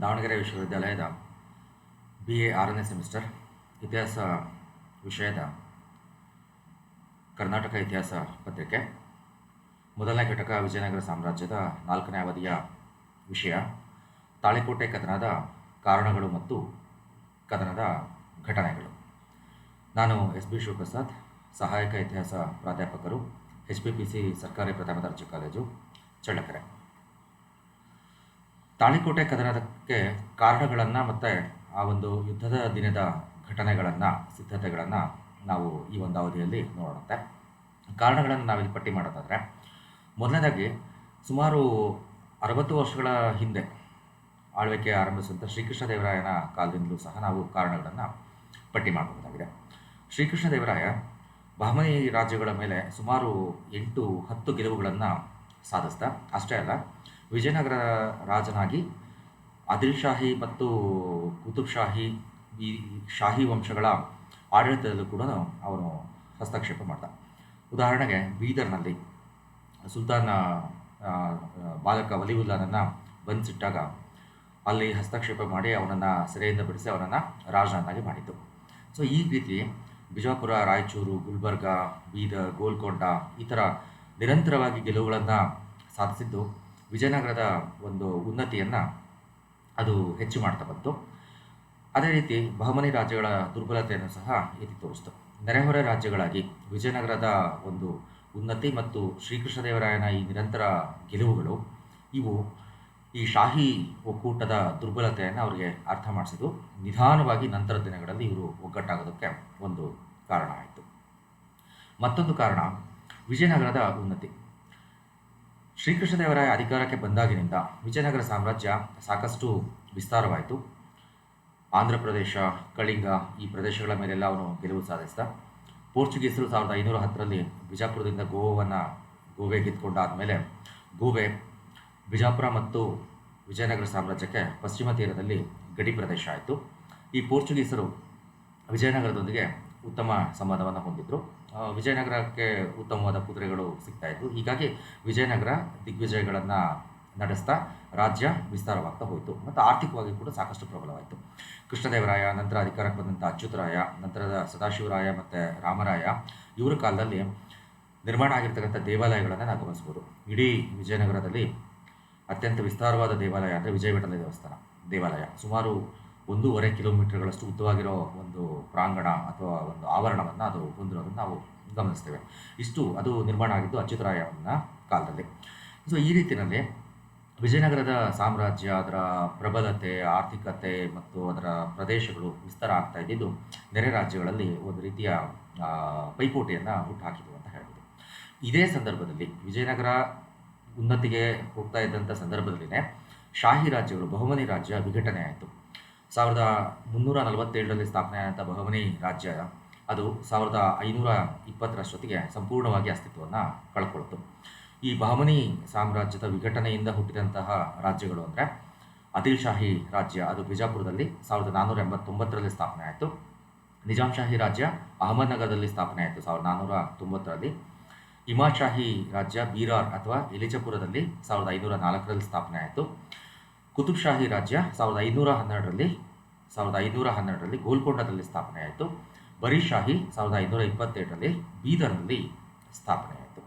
ದಾವಣಗೆರೆ ವಿಶ್ವವಿದ್ಯಾಲಯದ B A ಆರನೇ semester ಇತಿಹಾಸ ವಿಷಯದ ಕರ್ನಾಟಕ ಇತಿಹಾಸ ಪತ್ರಿಕೆ. ಮೊದಲನೇ ಘಟಕ ವಿಜಯನಗರ ಸಾಮ್ರಾಜ್ಯದ ನಾಲ್ಕನೇ ಅವಧಿಯ ವಿಷಯ. ತಾಳಿಕೋಟೆ ಕದನದ ಕಾರಣಗಳು ಮತ್ತು ಕದನದ ಘಟನೆಗಳು. ನಾನು ಎಸ್ ಬಿ ಶಿವಪ್ರಸಾದ್, ಸಹಾಯಕ ಇತಿಹಾಸ ಪ್ರಾಧ್ಯಾಪಕರು ಎಚ್ ಪಿ ಪಿ ಸಿ ಸರ್ಕಾರಿ ಪ್ರಥಮ ದರ್ಜೆ ಕಾಲೇಜು, ಚಳ್ಳಕೆರೆ. ತಾಳಿಕೋಟೆ ಕದನಕ್ಕೆ ಕಾರಣಗಳನ್ನು ಮತ್ತು ಆ ಒಂದು ಯುದ್ಧದ ದಿನದ ಘಟನೆಗಳನ್ನು, ಸಿದ್ಧತೆಗಳನ್ನು ನಾವು ಈ ಒಂದು ಅವಧಿಯಲ್ಲಿ ನೋಡುತ್ತೆ ಕಾರಣಗಳನ್ನು ನಾವಿಲ್ಲಿ ಪಟ್ಟಿ ಮಾಡೋದಾದರೆ, ಮೊದಲನೇದಾಗಿ ಸುಮಾರು ಅರವತ್ತು ವರ್ಷಗಳ ಹಿಂದೆ ಆಳ್ವಿಕೆ ಆರಂಭಿಸಿದಂಥ ಶ್ರೀಕೃಷ್ಣ ದೇವರಾಯನ ಕಾಲದಿಂದಲೂ ಸಹ ನಾವು ಕಾರಣಗಳನ್ನು ಪಟ್ಟಿ ಮಾಡಬಹುದಾಗಿದೆ. ಶ್ರೀಕೃಷ್ಣ ದೇವರಾಯ ಬಹಮನಿ ರಾಜ್ಯಗಳ ಮೇಲೆ ಸುಮಾರು ಎಂಟು ಹತ್ತು ಗೆಲುವುಗಳನ್ನು ಸಾಧಿಸ್ತಾ ಅಷ್ಟೇ ಅಲ್ಲ ವಿಜಯನಗರ ರಾಜನಾಗಿ ಆದಿಲ್ ಶಾಹಿ ಮತ್ತು ಕುತುಬ್ ಶಾಹಿ ಈ ಶಾಹಿ ವಂಶಗಳ ಆಡಳಿತದಲ್ಲೂ ಕೂಡ ಅವನು ಹಸ್ತಕ್ಷೇಪ ಮಾಡ್ದ. ಉದಾಹರಣೆಗೆ ಬೀದರ್ನಲ್ಲಿ ಸುಲ್ತಾನ ಬಾಲಕ ವಲಿವುಲ್ಲಾನನ್ನು ಬಂಧಿಸಿಟ್ಟಾಗ ಅಲ್ಲಿ ಹಸ್ತಕ್ಷೇಪ ಮಾಡಿ ಅವನನ್ನು ಸೆರೆಯಿಂದ ಬಿಡಿಸಿ ಅವನನ್ನು ರಾಜನನ್ನಾಗಿ ಮಾಡಿತು ಸೊ, ಈ ರೀತಿ ಬಿಜಾಪುರ, ರಾಯಚೂರು, ಗುಲ್ಬರ್ಗ, ಬೀದರ್, ಗೋಲ್ಕೊಂಡ ಈ ಥರ ನಿರಂತರವಾಗಿ ಗೆಲುವುಗಳನ್ನು ಸಾಧಿಸಿದ್ದು ವಿಜಯನಗರದ ಒಂದು ಉನ್ನತಿಯನ್ನು ಅದು ಹೆಚ್ಚು ಮಾಡ್ತಾ ಬಂತು. ಅದೇ ರೀತಿ ಬಹಮನಿ ರಾಜ್ಯಗಳ ದುರ್ಬಲತೆಯನ್ನು ಸಹ ಎತ್ತಿ ತೋರಿಸ್ತು. ನೆರೆಹೊರೆ ರಾಜ್ಯಗಳಾಗಿ ವಿಜಯನಗರದ ಒಂದು ಉನ್ನತಿ ಮತ್ತು ಶ್ರೀಕೃಷ್ಣದೇವರಾಯನ ಈ ನಿರಂತರ ಗೆಲುವುಗಳು, ಇವು ಈ ಶಾಹಿ ಒಕ್ಕೂಟದ ದುರ್ಬಲತೆಯನ್ನು ಅವರಿಗೆ ಅರ್ಥ ಮಾಡಿಸಿದ್ದು. ನಿಧಾನವಾಗಿ ನಂತರ ದಿನಗಳಲ್ಲಿ ಇವರು ಒಗ್ಗಟ್ಟಾಗೋದಕ್ಕೆ ಒಂದು ಕಾರಣ ಆಯಿತು. ಮತ್ತೊಂದು ಕಾರಣ ವಿಜಯನಗರದ ಉನ್ನತಿ. ಶ್ರೀಕೃಷ್ಣದೇವರಾಯ ಅಧಿಕಾರಕ್ಕೆ ಬಂದಾಗಿನಿಂದ ವಿಜಯನಗರ ಸಾಮ್ರಾಜ್ಯ ಸಾಕಷ್ಟು ವಿಸ್ತಾರವಾಯಿತು. ಆಂಧ್ರ ಪ್ರದೇಶ, ಕಳಿಂಗ ಈ ಪ್ರದೇಶಗಳ ಮೇಲೆಲ್ಲ ಅವನು ಗೆಲುವು ಸಾಧಿಸಿದ. ಪೋರ್ಚುಗೀಸರು ಸಾವಿರದ ಐನೂರ ಹತ್ತರಲ್ಲಿ ಬಿಜಾಪುರದಿಂದ ಗೋವಾವನ್ನು ಗೋವೆ ಗೆದ್ದುಕೊಂಡಾದಮೇಲೆ ಗೋವೆ, ಬಿಜಾಪುರ ಮತ್ತು ವಿಜಯನಗರ ಸಾಮ್ರಾಜ್ಯಕ್ಕೆ ಪಶ್ಚಿಮ ತೀರದಲ್ಲಿ ಗಡಿ ಪ್ರದೇಶ ಆಯಿತು. ಈ ಪೋರ್ಚುಗೀಸರು ವಿಜಯನಗರದೊಂದಿಗೆ ಉತ್ತಮ ಸಂಬಂಧವನ್ನು ಹೊಂದಿದ್ರು. ವಿಜಯನಗರಕ್ಕೆ ಉತ್ತಮವಾದ ಕುದುರೆಗಳು ಸಿಗ್ತಾ ಇದ್ವು. ಹೀಗಾಗಿ ವಿಜಯನಗರ ದಿಗ್ವಿಜಯಗಳನ್ನು ನಡೆಸ್ತಾ ರಾಜ್ಯ ವಿಸ್ತಾರವಾಗ್ತಾ ಹೋಯಿತು. ಮತ್ತು ಆರ್ಥಿಕವಾಗಿ ಕೂಡ ಸಾಕಷ್ಟು ಪ್ರಬಲವಾಯಿತು. ಕೃಷ್ಣದೇವರಾಯ, ನಂತರ ಅಧಿಕಾರಕ್ಕೆ ಬಂದಂಥ ಅಚ್ಯುತರಾಯ, ನಂತರದ ಸದಾಶಿವರಾಯ ಮತ್ತು ರಾಮರಾಯ, ಇವರ ಕಾಲದಲ್ಲಿ ನಿರ್ಮಾಣ ಆಗಿರ್ತಕ್ಕಂಥ ದೇವಾಲಯಗಳನ್ನು ನಾವು ಗಮನಿಸ್ಬೋದು. ಇಡೀ ವಿಜಯನಗರದಲ್ಲಿ ಅತ್ಯಂತ ವಿಸ್ತಾರವಾದ ದೇವಾಲಯ ಅಂದರೆ ವಿಜಯವಿಠಲ ದೇವಸ್ಥಾನ, ದೇವಾಲಯ. ಸುಮಾರು ಒಂದೂವರೆ ಕಿಲೋಮೀಟರ್ಗಳಷ್ಟು ಉದ್ದವಾಗಿರೋ ಒಂದು ಪ್ರಾಂಗಣ ಅಥವಾ ಒಂದು ಆವರಣವನ್ನು ಅದು ಹೊಂದಿರೋದನ್ನು ನಾವು ಗಮನಿಸ್ತೇವೆ. ಇಷ್ಟು ಅದು ನಿರ್ಮಾಣ ಆಗಿದ್ದು ಅಚ್ಯುತರಾಯನ ಕಾಲದಲ್ಲಿ. ಸೊ ಈ ರೀತಿಯಲ್ಲಿ ವಿಜಯನಗರದ ಸಾಮ್ರಾಜ್ಯ, ಅದರ ಪ್ರಬಲತೆ, ಆರ್ಥಿಕತೆ ಮತ್ತು ಅದರ ಪ್ರದೇಶಗಳು ವಿಸ್ತಾರ ಆಗ್ತಾ ಇದ್ದಿದ್ದು ನೆರೆ ರಾಜ್ಯಗಳಲ್ಲಿ ಒಂದು ರೀತಿಯ ಪೈಪೋಟಿಯನ್ನು ಹುಟ್ಟುಹಾಕಿತು ಅಂತ ಹೇಳ್ಬೋದು. ಇದೇ ಸಂದರ್ಭದಲ್ಲಿ ವಿಜಯನಗರ ಉನ್ನತಿಗೆ ಹೋಗ್ತಾ ಇದ್ದಂಥ ಸಂದರ್ಭದಲ್ಲಿನೇ ಶಾಹಿ ರಾಜ್ಯಗಳು, ಬಹುಮನಿ ರಾಜ್ಯ ವಿಘಟನೆ ಆಯಿತು. ಸಾವಿರದ ಮುನ್ನೂರ ನಲವತ್ತೇಳರಲ್ಲಿ ಸ್ಥಾಪನೆ ಆದಂಥ ಬಹುಮನಿ ರಾಜ್ಯ ಅದು ಸಾವಿರದ ಐನೂರ ಇಪ್ಪತ್ತರಷ್ಟೊತ್ತಿಗೆ ಸಂಪೂರ್ಣವಾಗಿ ಅಸ್ತಿತ್ವವನ್ನು ಕಳ್ಕೊಳ್ತು. ಈ ಬಹಮನಿ ಸಾಮ್ರಾಜ್ಯದ ವಿಘಟನೆಯಿಂದ ಹುಟ್ಟಿದಂತಹ ರಾಜ್ಯಗಳು ಅಂದರೆ ಅದಿಲ್ಶಾಹಿ ರಾಜ್ಯ, ಅದು ಬಿಜಾಪುರದಲ್ಲಿ ಸಾವಿರದ ನಾನ್ನೂರ ಎಂಬತ್ತೊಂಬತ್ತರಲ್ಲಿ ಸ್ಥಾಪನೆ ಆಯಿತು. ನಿಜಾಂ ಶಾಹಿ ರಾಜ್ಯ ಅಹಮದ್ನಗರದಲ್ಲಿ ಸ್ಥಾಪನೆ ಆಯಿತು ಸಾವಿರದ ನಾನ್ನೂರ ತೊಂಬತ್ತರಲ್ಲಿ. ಇಮಾದ್ ಶಾಹಿ ರಾಜ್ಯ ಬೀರಾರ್ ಅಥವಾ ಎಲಿಜಪುರದಲ್ಲಿ ಸಾವಿರದ ಐನೂರ ನಾಲ್ಕರಲ್ಲಿ ಸ್ಥಾಪನೆ ಆಯಿತು. ಕುತುಬ್ ಶಾಹಿ ರಾಜ್ಯ ಸಾವಿರದ ಐನೂರ ಹನ್ನೆರಡರಲ್ಲಿ, ಸಾವಿರದ ಐನೂರ ಹನ್ನೆರಡರಲ್ಲಿ ಗೋಲ್ಕೊಂಡದಲ್ಲಿ ಸ್ಥಾಪನೆ ಆಯಿತು ಬರೀ ಶಾಹಿ ಸಾವಿರದ ಐನೂರ ಇಪ್ಪತ್ತೆರಡರಲ್ಲಿ ಬೀದರ್ನಲ್ಲಿ ಸ್ಥಾಪನೆ ಆಯಿತು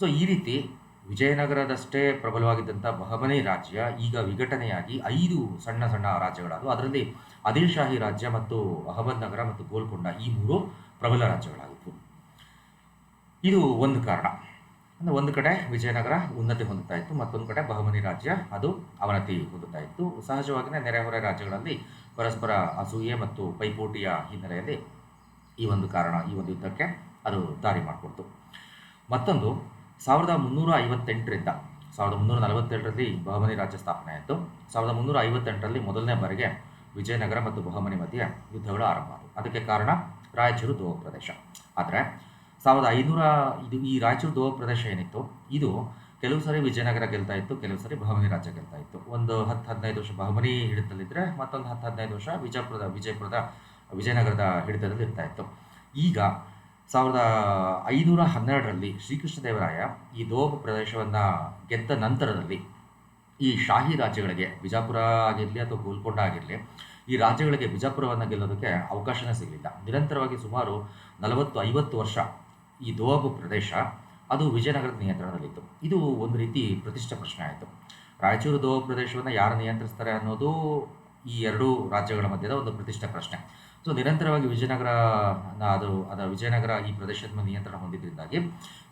ಸೊ, ಈ ರೀತಿ ವಿಜಯನಗರದಷ್ಟೇ ಪ್ರಬಲವಾಗಿದ್ದಂಥ ಬಹಮನಿ ರಾಜ್ಯ, ಈಗ ವಿಘಟನೆಯಾಗಿ ಐದು ಸಣ್ಣ ಸಣ್ಣ ರಾಜ್ಯಗಳಾದವು. ಅದರಲ್ಲಿ ಆದಿಲ್ ಶಾಹಿ ರಾಜ್ಯ ಮತ್ತು ಅಹಮದ್ ನಗರ ಮತ್ತು ಗೋಲ್ಕೊಂಡ ಈ ಮೂರು ಪ್ರಬಲ ರಾಜ್ಯಗಳಾಗಿತ್ತು ಇದು ಒಂದು ಕಾರಣ. ಅಂದರೆ ಒಂದು ಕಡೆ ವಿಜಯನಗರ ಉನ್ನತಿ ಹೊಂದುತ್ತಾ ಇತ್ತು, ಮತ್ತೊಂದು ಕಡೆ ಬಹುಮನಿ ರಾಜ್ಯ ಅದು ಅವನತಿ ಹೊಂದುತ್ತಾ ಇತ್ತು. ಸಹಜವಾಗಿಯೇ ನೆರೆಹೊರೆ ರಾಜ್ಯಗಳಲ್ಲಿ ಪರಸ್ಪರ ಅಸೂಯೆ ಮತ್ತು ಪೈಪೋಟಿಯ ಹಿನ್ನೆಲೆಯಲ್ಲಿ ಈ ಒಂದು ಕಾರಣ, ಈ ಒಂದು ಯುದ್ಧಕ್ಕೆ ಅದು ದಾರಿ ಮಾಡಿಕೊಡ್ತು. ಮತ್ತೊಂದು, ಸಾವಿರದ ಮುನ್ನೂರ ಐವತ್ತೆಂಟರಿಂದ, ಸಾವಿರದ ಮುನ್ನೂರ ನಲವತ್ತೆರಡರಲ್ಲಿ ಬಹಮನಿ ರಾಜ್ಯ ಸ್ಥಾಪನೆ ಆಯಿತು. ಸಾವಿರದ ಮುನ್ನೂರ ಐವತ್ತೆಂಟರಲ್ಲಿ ಮೊದಲನೇ ಬಾರಿಗೆ ವಿಜಯನಗರ ಮತ್ತು ಬಹಮನಿ ಮಧ್ಯೆ ಯುದ್ಧಗಳು ಆರಂಭ ಆದವು. ಅದಕ್ಕೆ ಕಾರಣ ರಾಯಚೂರು ದೋಹ ಪ್ರದೇಶ. ಆದರೆ ಸಾವಿರದ ಐನೂರ ಇದು ಈ ರಾಯಚೂರು ದೋವ ಪ್ರದೇಶ ಏನಿತ್ತು? ಇದು ಕೆಲವು ಸಾರಿ ವಿಜಯನಗರ ಗೆಲ್ತಾ ಇತ್ತು, ಕೆಲವು ಸಾರಿ ಬಹಮನಿ ರಾಜ್ಯ ಗೆಲ್ತಾ ಇತ್ತು. ಒಂದು ಹತ್ತು ಹದಿನೈದು ವರ್ಷ ಬಹಮನಿ ಹಿಡಿತದಲ್ಲಿದ್ದರೆ ಮತ್ತೊಂದು ಹತ್ತು ಹದಿನೈದು ವರ್ಷ ವಿಜಯಪುರದ ವಿಜಯಪುರದ, ವಿಜಯನಗರದ ಹಿಡಿತದಲ್ಲಿ ಇರ್ತಾ ಇತ್ತು. ಈಗ ಸಾವಿರದ ಐನೂರ ಹನ್ನೆರಡರಲ್ಲಿ ಶ್ರೀಕೃಷ್ಣದೇವರಾಯ ಈ ದೋಪ ಪ್ರದೇಶವನ್ನು ಗೆದ್ದ ನಂತರದಲ್ಲಿ ಈ ಶಾಹಿ ರಾಜ್ಯಗಳಿಗೆ, ಬಿಜಾಪುರ ಆಗಿರಲಿ ಅಥವಾ ಗೋಲ್ಕೊಂಡ ಆಗಿರಲಿ, ಈ ರಾಜ್ಯಗಳಿಗೆ ಬಿಜಾಪುರವನ್ನು ಗೆಲ್ಲೋದಕ್ಕೆ ಅವಕಾಶನೇ ಸಿಗಲಿಲ್ಲ. ನಿರಂತರವಾಗಿ ಸುಮಾರು ನಲವತ್ತು ಐವತ್ತು ವರ್ಷ ಈ ದೋವಾಬು ಪ್ರದೇಶ, ಅದು ವಿಜಯನಗರದ ನಿಯಂತ್ರಣದಲ್ಲಿತ್ತು. ಇದು ಒಂದು ರೀತಿ ಪ್ರತಿಷ್ಠೆ ಪ್ರಶ್ನೆ ಆಯಿತು. ರಾಯಚೂರು ದೋವ ಪ್ರದೇಶವನ್ನು ಯಾರು ನಿಯಂತ್ರಿಸ್ತಾರೆ ಅನ್ನೋದು ಈ ಎರಡೂ ರಾಜ್ಯಗಳ ಮಧ್ಯದ ಒಂದು ಪ್ರತಿಷ್ಠೆ ಪ್ರಶ್ನೆ. ಸೊ ನಿರಂತರವಾಗಿ ವಿಜಯನಗರ ಅದು ಅದರ ವಿಜಯನಗರ ಈ ಪ್ರದೇಶದ ನಿಯಂತ್ರಣ ಹೊಂದಿದ್ದರಿಂದಾಗಿ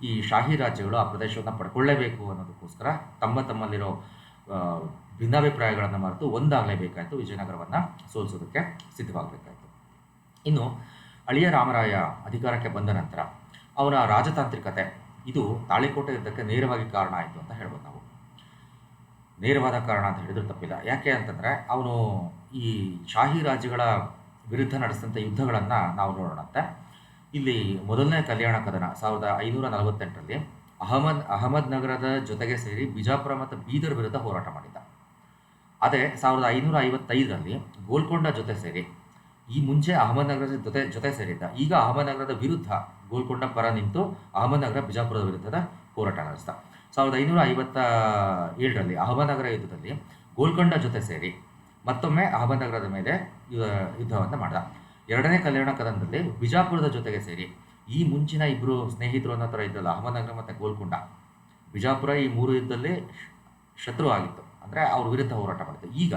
ಈ ಶಾಹಿ ರಾಜ್ಯಗಳು ಆ ಪ್ರದೇಶವನ್ನು ಪಡ್ಕೊಳ್ಳೇಬೇಕು ಅನ್ನೋದಕ್ಕೋಸ್ಕರ ತಮ್ಮ ತಮ್ಮಲ್ಲಿರೋ ಭಿನ್ನಾಭಿಪ್ರಾಯಗಳನ್ನು ಮರೆತು ಒಂದಾಗಲೇಬೇಕಾಯಿತು ವಿಜಯನಗರವನ್ನು ಸೋಲಿಸೋದಕ್ಕೆ ಸಿದ್ಧವಾಗಬೇಕಾಯಿತು. ಇನ್ನು, ಅಳಿಯ ರಾಮರಾಯ ಅಧಿಕಾರಕ್ಕೆ ಬಂದ ನಂತರ ಅವನ ರಾಜತಾಂತ್ರಿಕತೆ. ಇದು ತಾಳಿಕೋಟೆ ಯುದ್ಧಕ್ಕೆ ನೇರವಾಗಿ ಕಾರಣ ಆಯಿತು ಅಂತ ಹೇಳ್ಬೋದು ನಾವು. ನೇರವಾದ ಕಾರಣ ಅಂತ ಹೇಳಿದ್ರೆ ತಪ್ಪಿಲ್ಲ. ಯಾಕೆ ಅಂತಂದರೆ ಅವನು ಈ ಶಾಹಿ ರಾಜ್ಯಗಳ ವಿರುದ್ಧ ನಡೆಸಿದಂಥ ಯುದ್ಧಗಳನ್ನು ನಾವು ನೋಡೋಣಂತೆ. ಇಲ್ಲಿ ಮೊದಲನೇ ಕಲ್ಯಾಣ ಕದನ ಸಾವಿರದ ಐನೂರ ನಲವತ್ತೆಂಟರಲ್ಲಿ ಅಹಮದ್ ಅಹಮದ್ ನಗರದ ಜೊತೆಗೆ ಸೇರಿ ಬಿಜಾಪುರ ಮತ್ತು ಬೀದರ್ ವಿರುದ್ಧ ಹೋರಾಟ ಮಾಡಿದ್ದ. ಅದೇ ಸಾವಿರದ ಐನೂರ ಐವತ್ತೈದರಲ್ಲಿ ಗೋಲ್ಕೊಂಡ ಜೊತೆ ಸೇರಿ ಈ ಮುಂಚೆ ಅಹಮದ್ನಗರದ ಜೊತೆ ಜೊತೆ ಸೇರಿದ್ದ. ಈಗ ಅಹಮದ್ನಗರದ ವಿರುದ್ಧ ಗೋಲ್ಕೊಂಡ ಪರ ನಿಂತು ಅಹಮದ್ನಗರ ಬಿಜಾಪುರದ ವಿರುದ್ಧದ ಹೋರಾಟ ನಡೆಸ್ತಾ. ಸಾವಿರದ ಐನೂರ ಐವತ್ತ ಏಳರಲ್ಲಿ ಅಹಮದ್ನಗರ ಯುದ್ಧದಲ್ಲಿ ಗೋಲ್ಕೊಂಡ ಜೊತೆ ಸೇರಿ ಮತ್ತೊಮ್ಮೆ ಅಹಮದ್ನಗರದ ಮೇಲೆ ಯುದ್ಧವನ್ನು ಮಾಡಿದ. ಎರಡನೇ ಕಲ್ಯಾಣ ಕದನದಲ್ಲಿ ಬಿಜಾಪುರದ ಜೊತೆಗೆ ಸೇರಿ ಈ ಮುಂಚಿನ ಇಬ್ಬರು ಸ್ನೇಹಿತರು ಅನ್ನೋ ಥರ ಇದ್ದಲ್ಲ ಅಹಮದ್ನಗರ ಮತ್ತು ಗೋಲ್ಕೊಂಡ. ಬಿಜಾಪುರ ಈ ಮೂರು ಯುದ್ಧದಲ್ಲಿ ಶತ್ರು ಆಗಿತ್ತು. ಅಂದರೆ ಅವ್ರ ವಿರುದ್ಧ ಹೋರಾಟ ಮಾಡಿತ್ತು ಈಗ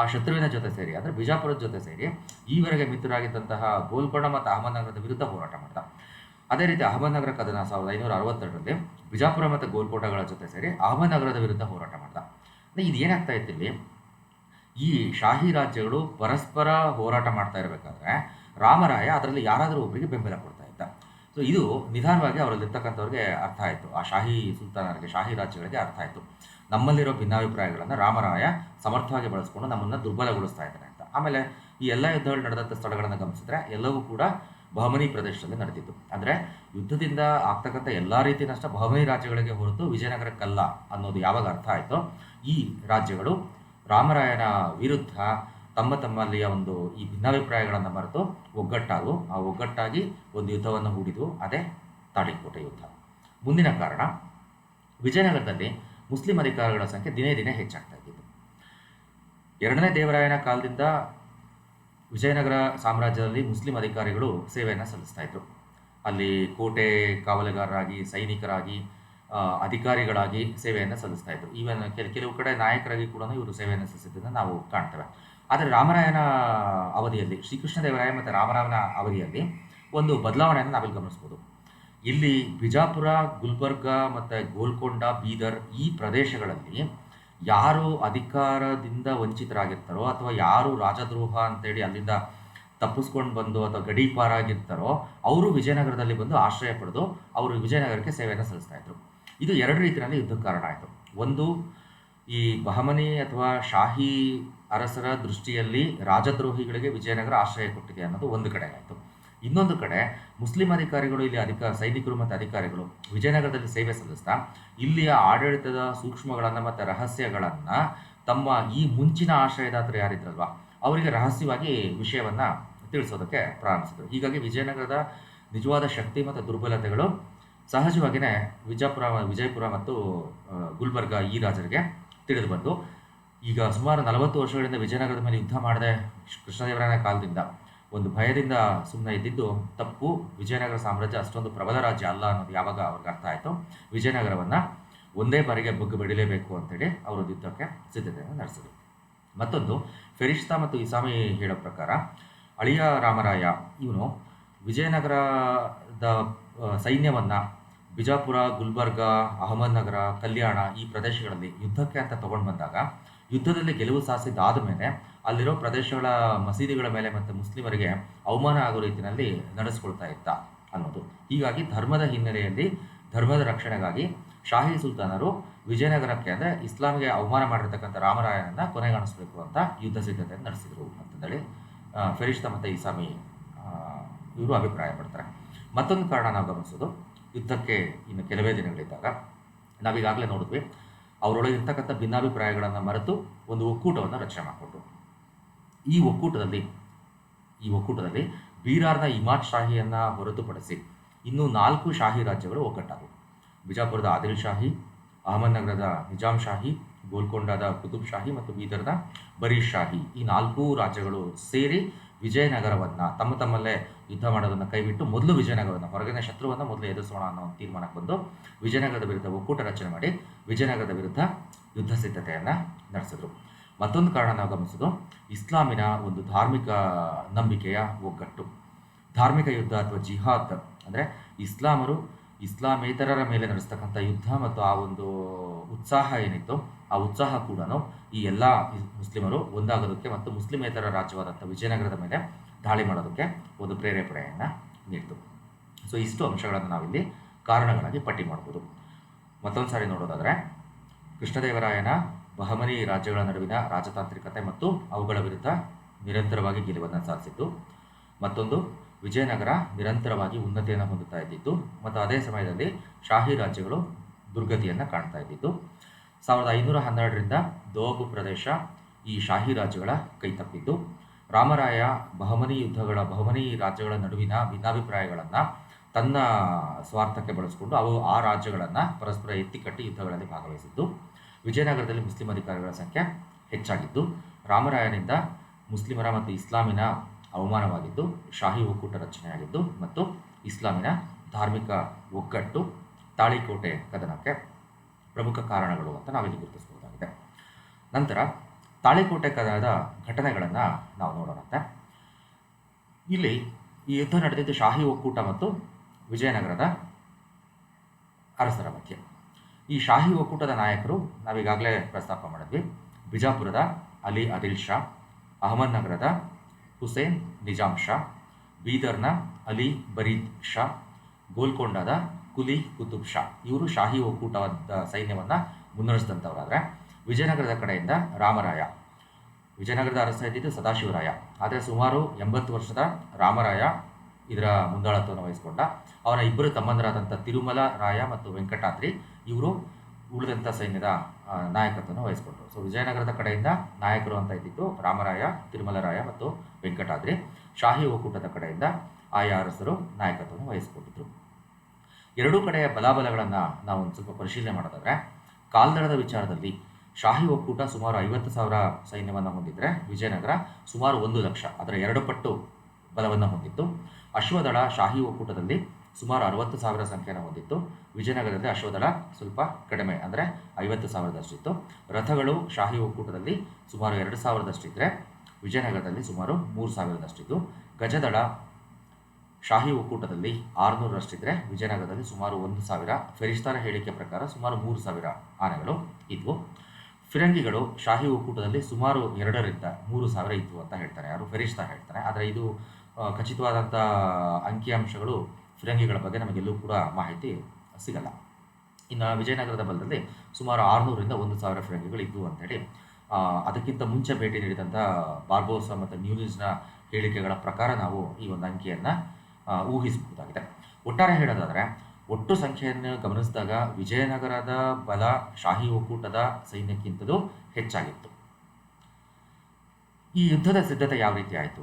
ಆ ಶತ್ರುವಿನ ಜೊತೆ ಸೇರಿ, ಅಂದರೆ ಬಿಜಾಪುರದ ಜೊತೆ ಸೇರಿ ಈವರೆಗೆ ಮಿತ್ರರಾಗಿದ್ದಂತಹ ಗೋಲ್ಕೊಂಡ ಮತ್ತು ಅಹಮದ್ನಗರದ ವಿರುದ್ಧ ಹೋರಾಟ ಮಾಡಿದ. ಅದೇ ರೀತಿ ಅಹಮದ್ನಗರ ಕದನ ಸಾವಿರದ ಐನೂರ ಅರವತ್ತೆರಡರಲ್ಲಿ ಬಿಜಾಪುರ ಮತ್ತು ಗೋಲ್ಕೋಟಗಳ ಜೊತೆ ಸೇರಿ ಅಹಮದ್ನಗರದ ವಿರುದ್ಧ ಹೋರಾಟ ಮಾಡ್ದ. ಅಂದರೆ ಇದು ಏನಾಗ್ತಾ ಇತ್ತಿಲ್ಲಿ ಈ ಶಾಹಿ ರಾಜ್ಯಗಳು ಪರಸ್ಪರ ಹೋರಾಟ ಮಾಡ್ತಾ ಇರಬೇಕಾದ್ರೆ ರಾಮರಾಯ ಅದರಲ್ಲಿ ಯಾರಾದರೂ ಒಬ್ಬರಿಗೆ ಬೆಂಬಲ ಕೊಡ್ತಾ ಇದ್ದ. ಸೊ ಇದು ನಿಧಾನವಾಗಿ ಅವರಲ್ಲಿರ್ತಕ್ಕಂಥವ್ರಿಗೆ ಅರ್ಥ ಆಯಿತು. ಆ ಶಾಹಿ ಸುಲ್ತಾನರಿಗೆ, ಶಾಹಿ ರಾಜ್ಯಗಳಿಗೆ ಅರ್ಥ ಆಯಿತು. ನಮ್ಮಲ್ಲಿರೋ ಭಿನ್ನಾಭಿಪ್ರಾಯಗಳನ್ನು ರಾಮರಾಯ ಸಮರ್ಥವಾಗಿ ಬಳಸ್ಕೊಂಡು ನಮ್ಮನ್ನು ದುರ್ಬಲಗೊಳಿಸ್ತಾ ಇದ್ದಾನೆ ಅಂತ. ಆಮೇಲೆ ಈ ಎಲ್ಲ ಯುದ್ಧಗಳು ನಡೆದಂಥ ಸ್ಥಳಗಳನ್ನು ಗಮನಿಸಿದ್ರೆ ಎಲ್ಲವೂ ಕೂಡ ಬಹಮನಿ ಪ್ರದೇಶದಲ್ಲಿ ನಡೆದಿತ್ತು. ಅಂದರೆ ಯುದ್ಧದಿಂದ ಆಗ್ತಕ್ಕಂಥ ಎಲ್ಲ ರೀತಿಯ ನಷ್ಟ ಬಹಮನಿ ರಾಜ್ಯಗಳಿಗೆ ಹೊರತು ವಿಜಯನಗರಕ್ಕಲ್ಲ ಅನ್ನೋದು ಯಾವಾಗ ಅರ್ಥ ಆಯಿತೋ, ಈ ರಾಜ್ಯಗಳು ರಾಮರಾಯನ ವಿರುದ್ಧ ತಮ್ಮ ತಮ್ಮಲ್ಲಿಯ ಒಂದು ಈ ಭಿನ್ನಾಭಿಪ್ರಾಯಗಳನ್ನು ಮರೆತು ಒಗ್ಗಟ್ಟಾಗು ಆ ಒಗ್ಗಟ್ಟಾಗಿ ಒಂದು ಯುದ್ಧವನ್ನು ಹೂಡಿದು ಅದೇ ತಾಳಿಕೋಟೆ ಯುದ್ಧ. ಮುಂದಿನ ಕಾರಣ, ವಿಜಯನಗರದಲ್ಲಿ ಮುಸ್ಲಿಂ ಅಧಿಕಾರಿಗಳ ಸಂಖ್ಯೆ ದಿನೇ ದಿನೇ ಹೆಚ್ಚಾಗ್ತಾ ಇದ್ದಿತ್ತು ಎರಡನೇ ದೇವರಾಯನ ಕಾಲದಿಂದ ವಿಜಯನಗರ ಸಾಮ್ರಾಜ್ಯದಲ್ಲಿ ಮುಸ್ಲಿಂ ಅಧಿಕಾರಿಗಳು ಸೇವೆಯನ್ನು ಸಲ್ಲಿಸ್ತಾ ಇದ್ರು. ಅಲ್ಲಿ ಕೋಟೆ ಕಾವಲುಗಾರರಾಗಿ, ಸೈನಿಕರಾಗಿ ಅಧಿಕಾರಿಗಳಾಗಿ ಸೇವೆಯನ್ನು ಸಲ್ಲಿಸ್ತಾ ಇದ್ರು. ಈವನ್ ಕೆಲ, ಕೆಲವು ಕಡೆ ನಾಯಕರಾಗಿ ಕೂಡ ಇವರು ಸೇವೆಯನ್ನು ಸಲ್ಲಿಸಿದ್ದನ್ನು ನಾವು ಕಾಣ್ತೇವೆ. ಆದರೆ ರಾಮರಾಯನ ಅವಧಿಯಲ್ಲಿ ಶ್ರೀಕೃಷ್ಣದೇವರಾಯ ಮತ್ತು ರಾಮರಾಯನ ಅವಧಿಯಲ್ಲಿ ಒಂದು ಬದಲಾವಣೆಯನ್ನು ನಾವಿಲ್ಲಿ ಗಮನಿಸ್ಬೋದು. ಇಲ್ಲಿ ಬಿಜಾಪುರ, ಗುಲ್ಬರ್ಗ ಮತ್ತು ಗೋಲ್ಕೊಂಡ, ಬೀದರ್ ಈ ಪ್ರದೇಶಗಳಲ್ಲಿ ಯಾರು ಅಧಿಕಾರದಿಂದ ವಂಚಿತರಾಗಿರ್ತಾರೋ ಅಥವಾ ಯಾರು ರಾಜದ್ರೋಹ ಅಂತೇಳಿ ಅಲ್ಲಿಂದ ತಪ್ಪಿಸ್ಕೊಂಡು ಬಂದು ಅಥವಾ ಗಡೀಪಾರಾಗಿರ್ತಾರೋ ಅವರು ವಿಜಯನಗರದಲ್ಲಿ ಬಂದು ಆಶ್ರಯ ಪಡೆದು ಅವರು ವಿಜಯನಗರಕ್ಕೆ ಸೇವೆಯನ್ನು ಸಲ್ಲಿಸ್ತಾ ಇದ್ರು. ಇದು ಎರಡು ರೀತಿಯಲ್ಲಿ ಯುದ್ಧಕ್ಕೆ ಕಾರಣ ಆಯಿತು. ಒಂದು, ಈ ಬಹಮನಿ ಅಥವಾ ಶಾಹಿ ಅರಸರ ದೃಷ್ಟಿಯಲ್ಲಿ ರಾಜದ್ರೋಹಿಗಳಿಗೆ ವಿಜಯನಗರ ಆಶ್ರಯ ಕೊಟ್ಟಿದೆ ಅನ್ನೋದು ಒಂದು ಕಡೆ ಆಯಿತು. ಇನ್ನೊಂದು ಕಡೆ ಮುಸ್ಲಿಂ ಅಧಿಕಾರಿಗಳು, ಇಲ್ಲಿ ಅಧಿಕ, ಸೈನಿಕರು ಮತ್ತು ಅಧಿಕಾರಿಗಳು ವಿಜಯನಗರದಲ್ಲಿ ಸೇವೆ ಸಲ್ಲಿಸ್ತಾ ಇಲ್ಲಿಯ ಆಡಳಿತದ ಸೂಕ್ಷ್ಮಗಳನ್ನು ಮತ್ತು ರಹಸ್ಯಗಳನ್ನು ತಮ್ಮ ಈ ಮುಂಚಿನ ಆಶ್ರಯದಾತರು ಯಾರಿದ್ರಲ್ವ, ಅವರಿಗೆ ರಹಸ್ಯವಾಗಿ ವಿಷಯವನ್ನು ತಿಳಿಸೋದಕ್ಕೆ ಪ್ರಾರಂಭಿಸಿದರು. ಹೀಗಾಗಿ ವಿಜಯನಗರದ ನಿಜವಾದ ಶಕ್ತಿ ಮತ್ತು ದುರ್ಬಲತೆಗಳು ಸಹಜವಾಗಿಯೇ ವಿಜಯಪುರ ವಿಜಯಪುರ ಮತ್ತು ಗುಲ್ಬರ್ಗ ಈ ರಾಜರಿಗೆ ತಿಳಿದು ಬಂದು ಈಗ ಸುಮಾರು ನಲವತ್ತು ವರ್ಷಗಳಿಂದ ವಿಜಯನಗರದ ಮೇಲೆ ಯುದ್ಧ ಮಾಡದೆ ಕೃಷ್ಣದೇವರಾಯನ ಕಾಲದಿಂದ ಒಂದು ಭಯದಿಂದ ಸುಮ್ಮನೆ ಇದ್ದಿದ್ದು ತಪ್ಪು. ವಿಜಯನಗರ ಸಾಮ್ರಾಜ್ಯ ಅಷ್ಟೊಂದು ಪ್ರಬಲ ರಾಜ್ಯ ಅಲ್ಲ ಅನ್ನೋದು ಯಾವಾಗ ಅವ್ರಿಗೆ ಅರ್ಥ ಆಯಿತು, ವಿಜಯನಗರವನ್ನು ಒಂದೇ ಬಾರಿಗೆ ಬಗ್ಗು ಬಡಿಲೇಬೇಕು ಅಂತೇಳಿ ಅವರು ಯುದ್ಧಕ್ಕೆ ಸಿದ್ಧತೆಯನ್ನು ನಡೆಸಿದರು. ಮತ್ತೊಂದು, ಫೆರಿಷ್ತಾ ಮತ್ತು ಇಸಾಮಿ ಹೇಳೋ ಪ್ರಕಾರ, ಅಳಿಯ ರಾಮರಾಯ ಇವನು ವಿಜಯನಗರದ ಸೈನ್ಯವನ್ನು ಬಿಜಾಪುರ, ಗುಲ್ಬರ್ಗ, ಅಹಮದ್ನಗರ, ಕಲ್ಯಾಣ ಈ ಪ್ರದೇಶಗಳಲ್ಲಿ ಯುದ್ಧಕ್ಕೆ ಅಂತ ತಗೊಂಡು ಬಂದಾಗ ಯುದ್ಧದಲ್ಲಿ ಗೆಲುವು ಸಾಧಿಸಿದಾದ ಮೇಲೆ ಅಲ್ಲಿರೋ ಪ್ರದೇಶಗಳ ಮಸೀದಿಗಳ ಮೇಲೆ ಮತ್ತು ಮುಸ್ಲಿಮರಿಗೆ ಅವಮಾನ ಆಗೋ ರೀತಿಯಲ್ಲಿ ನಡೆಸ್ಕೊಳ್ತಾ ಇದ್ದ ಅನ್ನೋದು. ಹೀಗಾಗಿ ಧರ್ಮದ ಹಿನ್ನೆಲೆಯಲ್ಲಿ ಧರ್ಮದ ರಕ್ಷಣೆಗಾಗಿ ಶಾಹಿ ಸುಲ್ತಾನರು ವಿಜಯನಗರಕ್ಕೆ ಅಂದರೆ ಇಸ್ಲಾಂಗೆ ಅವಮಾನ ಮಾಡಿರ್ತಕ್ಕಂಥ ರಾಮರಾಯನನ್ನು ಕೊನೆಗಾಣಿಸ್ಬೇಕು ಅಂತ ಯುದ್ಧ ಸಿದ್ಧತೆ ನಡೆಸಿದರು ಅಂತಂದೇಳಿ ಫೆರಿಶ್ತ ಮತ್ತು ಇಸಾಮಿ ಇವರು ಅಭಿಪ್ರಾಯ ಪಡ್ತಾರೆ. ಮತ್ತೊಂದು ಕಾರಣ ನಾವು ಗಮನಿಸೋದು, ಯುದ್ಧಕ್ಕೆ ಇನ್ನು ಕೆಲವೇ ದಿನಗಳಿದ್ದಾಗ ನಾವೀಗಾಗಲೇ ನೋಡಿದ್ವಿ ಅವರೊಳಗೆ ಇರ್ತಕ್ಕಂಥ ಭಿನ್ನಾಭಿಪ್ರಾಯಗಳನ್ನು ಮರೆತು ಒಂದು ಒಕ್ಕೂಟವನ್ನು ರಚನೆ ಮಾಡಿಕೊಂಡ್ರು. ಈ ಒಕ್ಕೂಟದಲ್ಲಿ ಈ ಒಕ್ಕೂಟದಲ್ಲಿ ಬೀರಾರ್ನ ಇಮಾದ್ ಶಾಹಿಯನ್ನು ಹೊರತುಪಡಿಸಿ ಇನ್ನೂ ನಾಲ್ಕು ಶಾಹಿ ರಾಜ್ಯಗಳು ಒಗ್ಗಟ್ಟಾದವು. ಬಿಜಾಪುರದ ಆದಿಲ್ ಶಾಹಿ, ಅಹಮದ್ನಗರದ ನಿಜಾಮ್ ಶಾಹಿ, ಗೋಲ್ಕೊಂಡದ ಕುತುಬ್ ಶಾಹಿ ಮತ್ತು ಬೀದರ್ನ ಬರೀದ್ ಶಾಹಿ ಈ ನಾಲ್ಕು ರಾಜ್ಯಗಳು ಸೇರಿ ವಿಜಯನಗರವನ್ನು ತಮ್ಮ ತಮ್ಮಲ್ಲೇ ಯುದ್ಧ ಮಾಡೋದನ್ನು ಕೈಬಿಟ್ಟು ಮೊದಲು ವಿಜಯನಗರವನ್ನು, ಹೊರಗಿನ ಶತ್ರುವನ್ನು ಮೊದಲು ಎದುರಿಸೋಣ ಅನ್ನೋ ತೀರ್ಮಾನಕ್ಕೆ ಬಂದು ವಿಜಯನಗರದ ವಿರುದ್ಧ ಒಕ್ಕೂಟ ರಚನೆ ಮಾಡಿ ವಿಜಯನಗರದ ವಿರುದ್ಧ ಯುದ್ಧ ಸಿದ್ಧತೆಯನ್ನು ನಡೆಸಿದ್ರು. ಮತ್ತೊಂದು ಕಾರಣ ನಾವು ಗಮನಿಸೋದು. ಇಸ್ಲಾಮಿನ ಒಂದು ಧಾರ್ಮಿಕ ನಂಬಿಕೆಯ ಒಗ್ಗಟ್ಟು. ಧಾರ್ಮಿಕ ಯುದ್ಧ ಅಥವಾ ಜಿಹಾದ್ ಅಂದರೆ ಇಸ್ಲಾಮರು ಇಸ್ಲಾಮೇತರರ ಮೇಲೆ ನಡೆಸ್ತಕ್ಕಂಥ ಯುದ್ಧ ಮತ್ತು ಆ ಒಂದು ಉತ್ಸಾಹ ಏನಿತ್ತು ಆ ಉತ್ಸಾಹ ಕೂಡ ಈ ಎಲ್ಲ ಮುಸ್ಲಿಮರು ಒಂದಾಗೋದಕ್ಕೆ ಮತ್ತು ಮುಸ್ಲಿಮೇತರ ರಾಜ್ಯವಾದಂಥ ವಿಜಯನಗರದ ಮೇಲೆ ದಾಳಿ ಮಾಡೋದಕ್ಕೆ ಒಂದು ಪ್ರೇರೇಪಣೆಯನ್ನು ನೀಡಿತು. ಸೊ ಇಷ್ಟು ಅಂಶಗಳನ್ನು ನಾವಿಲ್ಲಿ ಕಾರಣಗಳಾಗಿ ಪಟ್ಟಿ ಮಾಡ್ಬೋದು. ಮತ್ತೊಂದು ಸಾರಿ ನೋಡೋದಾದರೆ ಕೃಷ್ಣದೇವರಾಯನ ಬಹಮನಿ ರಾಜ್ಯಗಳ ನಡುವಿನ ರಾಜತಾಂತ್ರಿಕತೆ ಮತ್ತು ಅವುಗಳ ವಿರುದ್ಧ ನಿರಂತರವಾಗಿ ಗೆಲುವನ್ನು ಸಾಧಿಸಿತ್ತು. ಮತ್ತೊಂದು, ವಿಜಯನಗರ ನಿರಂತರವಾಗಿ ಉನ್ನತಿಯನ್ನು ಹೊಂದುತ್ತಾ ಇದ್ದಿತ್ತು. ಮತ್ತು ಅದೇ ಸಮಯದಲ್ಲಿ ಶಾಹಿ ರಾಜ್ಯಗಳು ದುರ್ಗತಿಯನ್ನು ಕಾಣ್ತಾ ಇದ್ದಿತ್ತು. ಸಾವಿರದ ಐನೂರ ಹನ್ನೆರಡರಿಂದ ದೋಬು ಪ್ರದೇಶ ಈ ಶಾಹಿ ರಾಜ್ಯಗಳ ಕೈ ತಪ್ಪಿದ್ದು ರಾಮರಾಯ ಬಹಮನಿ ಯುದ್ಧಗಳ, ಬಹಮನಿ ರಾಜ್ಯಗಳ ನಡುವಿನ ಭಿನ್ನಾಭಿಪ್ರಾಯಗಳನ್ನು ತನ್ನ ಸ್ವಾರ್ಥಕ್ಕೆ ಬಳಸಿಕೊಂಡು ಅವು ಆ ರಾಜ್ಯಗಳನ್ನು ಪರಸ್ಪರ ಎತ್ತಿಕಟ್ಟಿ ಯುದ್ಧಗಳಲ್ಲಿ ಭಾಗವಹಿಸಿದ್ದು. ವಿಜಯನಗರದಲ್ಲಿ ಮುಸ್ಲಿಂ ಅಧಿಕಾರಿಗಳ ಸಂಖ್ಯೆ ಹೆಚ್ಚಾಗಿದ್ದು, ರಾಮರಾಯನಿಂದ ಮುಸ್ಲಿಮರ ಮತ್ತು ಇಸ್ಲಾಮಿನ ಅವಮಾನವಾಗಿದ್ದು, ಶಾಹಿ ಒಕ್ಕೂಟ ರಚನೆಯಾಗಿದ್ದು ಮತ್ತು ಇಸ್ಲಾಮಿನ ಧಾರ್ಮಿಕ ಒಗ್ಗಟ್ಟು ತಾಳಿಕೋಟೆ ಕದನಕ್ಕೆ ಪ್ರಮುಖ ಕಾರಣಗಳು ಅಂತ ನಾವಿಲ್ಲಿ ಗುರುತಿಸಬಹುದಾಗಿದೆ. ನಂತರ ತಾಳಿಕೋಟೆ ಕದನದ ಘಟನೆಗಳನ್ನು ನಾವು ನೋಡೋಣಂತೆ. ಇಲ್ಲಿ ಈ ಯುದ್ಧ ನಡೆದಿದ್ದು ಶಾಹಿ ಒಕ್ಕೂಟ ಮತ್ತು ವಿಜಯನಗರದ ಅರಸರ ಮಧ್ಯೆ. ಈ ಶಾಹಿ ಒಕ್ಕೂಟದ ನಾಯಕರು ನಾವೀಗಾಗಲೇ ಪ್ರಸ್ತಾಪ ಮಾಡಿದ್ವಿ. ಬಿಜಾಪುರದ ಅಲಿ ಅದಿಲ್ ಶಾ, ಅಹಮದ್ನಗರದ ಹುಸೇನ್ ನಿಜಾಮ್ ಶಾ, ಬೀದರ್ನ ಅಲಿ ಬರೀದ್ ಶಾ, ಗೋಲ್ಕೊಂಡದ ಕುಲಿ ಕುತುಬ್ ಶಾ. ಇವರು ಶಾಹಿ ಒಕ್ಕೂಟದ ಸೈನ್ಯವನ್ನು ಮುನ್ನಡೆಸಿದಂಥವರಾದರೆ ವಿಜಯನಗರದ ಕಡೆಯಿಂದ ರಾಮರಾಯ. ವಿಜಯನಗರದ ಅರಸ ಇದ್ದಿದ್ದು ಸದಾಶಿವರಾಯ. ಆದರೆ ಸುಮಾರು ಎಂಬತ್ತು ವರ್ಷದ ರಾಮರಾಯ ಇದರ ಮುಂದಾಳತ್ವವನ್ನು ವಹಿಸಿಕೊಂಡ. ಅವನ ಇಬ್ಬರು ತಮ್ಮಂದರಾದಂಥ ತಿರುಮಲ ರಾಯ ಮತ್ತು ವೆಂಕಟಾದ್ರಿ ಇವರು ಉಳಿದಂಥ ಸೈನ್ಯದ ನಾಯಕತ್ವವನ್ನು ವಹಿಸಿಕೊಂಡರು. ಸೊ ವಿಜಯನಗರದ ಕಡೆಯಿಂದ ನಾಯಕರು ಅಂತ ಇದ್ದಿದ್ದು ರಾಮರಾಯ, ತಿರುಮಲರಾಯ ಮತ್ತು ವೆಂಕಟಾದ್ರಿ. ಶಾಹಿ ಒಕ್ಕೂಟದ ಕಡೆಯಿಂದ ಆಯಾ ಅರಸರು ನಾಯಕತ್ವವನ್ನು ವಹಿಸಿಕೊಟ್ಟಿದ್ರು. ಎರಡೂ ಕಡೆಯ ಬಲಾಬಲಗಳನ್ನು ನಾವು ಒಂದು ಸ್ವಲ್ಪ ಪರಿಶೀಲನೆ ಮಾಡೋದಾದರೆ ಕಾಲ್ದಳದ ವಿಚಾರದಲ್ಲಿ ಶಾಹಿ ಒಕ್ಕೂಟ ಸುಮಾರು ಐವತ್ತು ಸಾವಿರ ಸೈನ್ಯವನ್ನು ಹೊಂದಿದ್ದರೆ ವಿಜಯನಗರ ಸುಮಾರು ಒಂದು ಲಕ್ಷ, ಅದರ ಎರಡು ಪಟ್ಟು ಬಲವನ್ನು ಹೊಂದಿತ್ತು. ಅಶ್ವದಳ ಶಾಹಿ ಒಕ್ಕೂಟದಲ್ಲಿ ಸುಮಾರು ಅರವತ್ತು ಸಾವಿರ ಸಂಖ್ಯೆಯನ್ನು ಹೊಂದಿತ್ತು. ವಿಜಯನಗರದಲ್ಲಿ ಅಶ್ವದಳ ಸ್ವಲ್ಪ ಕಡಿಮೆ, ಅಂದರೆ ಐವತ್ತು ಸಾವಿರದಷ್ಟಿತ್ತು. ರಥಗಳು ಶಾಹಿ ಒಕ್ಕೂಟದಲ್ಲಿ ಸುಮಾರು ಎರಡು ಸಾವಿರದಷ್ಟಿದ್ದರೆ ವಿಜಯನಗರದಲ್ಲಿ ಸುಮಾರು ಮೂರು ಸಾವಿರದಷ್ಟಿದ್ದು ಗಜದಳ ಶಾಹಿ ಒಕ್ಕೂಟದಲ್ಲಿ ಆರುನೂರರಷ್ಟಿದ್ದರೆ ವಿಜಯನಗರದಲ್ಲಿ ಸುಮಾರು ಒಂದು ಸಾವಿರ. ಫೆರಿಸ್ತಾರ ಹೇಳಿಕೆ ಪ್ರಕಾರ ಸುಮಾರು ಮೂರು ಸಾವಿರ ಆನೆಗಳು ಇದ್ವು. ಫಿರಂಗಿಗಳು ಶಾಹಿ ಒಕ್ಕೂಟದಲ್ಲಿ ಸುಮಾರು ಎರಡರಿಂದ ಮೂರು ಸಾವಿರ ಇತ್ತು ಅಂತ ಹೇಳ್ತಾರೆ. ಯಾರು? ಫೆರಿಸ್ತಾರ ಹೇಳ್ತಾರೆ. ಆದರೆ ಇದು ಖಚಿತವಾದಂಥ ಅಂಕಿಅಂಶಗಳು ಫಿರಂಗಿಗಳ ಬಗ್ಗೆ ನಮಗೆಲ್ಲೂ ಕೂಡ ಮಾಹಿತಿ ಸಿಗಲ್ಲ. ಇನ್ನು ವಿಜಯನಗರದ ಬಲದಲ್ಲಿ ಸುಮಾರು ಆರುನೂರಿಂದ ಒಂದು ಸಾವಿರ ಫಿರಂಗಿಗಳು ಇದ್ವು ಅಂತೇಳಿ ಅದಕ್ಕಿಂತ ಮುಂಚೆ ಭೇಟಿ ನೀಡಿದಂಥ ಬಾರ್ಬೋಸ ಮತ್ತು ನ್ಯೂನಿಸ್ನ ಹೇಳಿಕೆಗಳ ಪ್ರಕಾರ ನಾವು ಈ ಒಂದು ಅಂಕಿಯನ್ನು ಊಹಿಸಬಹುದಾಗಿದೆ. ಒಟ್ಟಾರೆ ಹೇಳೋದಾದರೆ, ಒಟ್ಟು ಸಂಖ್ಯೆಯನ್ನು ಗಮನಿಸಿದಾಗ ವಿಜಯನಗರದ ಬಲ ಶಾಹಿ ಒಕ್ಕೂಟದ ಸೈನ್ಯಕ್ಕಿಂತಲೂ ಹೆಚ್ಚಾಗಿತ್ತು. ಈ ಯುದ್ಧದ ಸಿದ್ಧತೆ ಯಾವ ರೀತಿ ಆಯಿತು?